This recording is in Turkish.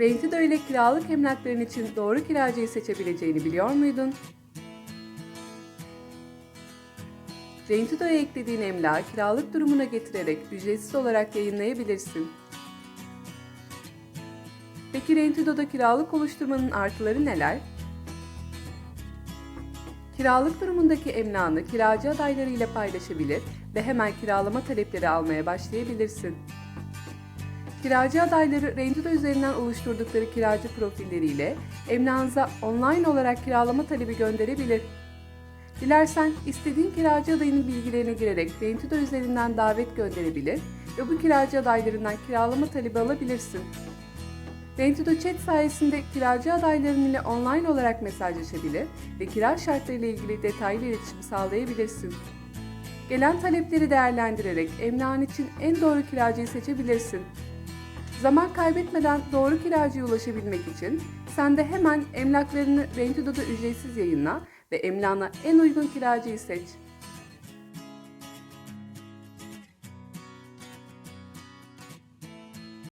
Rentido ile kiralık emlakların için doğru kiracıyı seçebileceğini biliyor muydun? Rentido'ya eklediğin emlağı kiralık durumuna getirerek ücretsiz olarak yayınlayabilirsin. Peki Rentido'da kiralık oluşturmanın artıları neler? Kiralık durumundaki emlakını kiracı adayları ile paylaşabilir ve hemen kiralama talepleri almaya başlayabilirsin. Kiracı adayları Rentido üzerinden oluşturdukları kiracı profilleriyle emlakınıza online olarak kiralama talebi gönderebilir. Dilersen istediğin kiracı adayının bilgilerine girerek Rentido üzerinden davet gönderebilir ve bu kiracı adaylarından kiralama talebi alabilirsin. Rentido Chat sayesinde kiracı adayların ile online olarak mesajlaşabilir ve kira şartlarıyla ilgili detaylı iletişim sağlayabilirsin. Gelen talepleri değerlendirerek emlakın için en doğru kiracıyı seçebilirsin. Zaman kaybetmeden doğru kiracıya ulaşabilmek için sen de hemen emlaklarını Rentido'da ücretsiz yayınla ve emlana en uygun kiracıyı seç.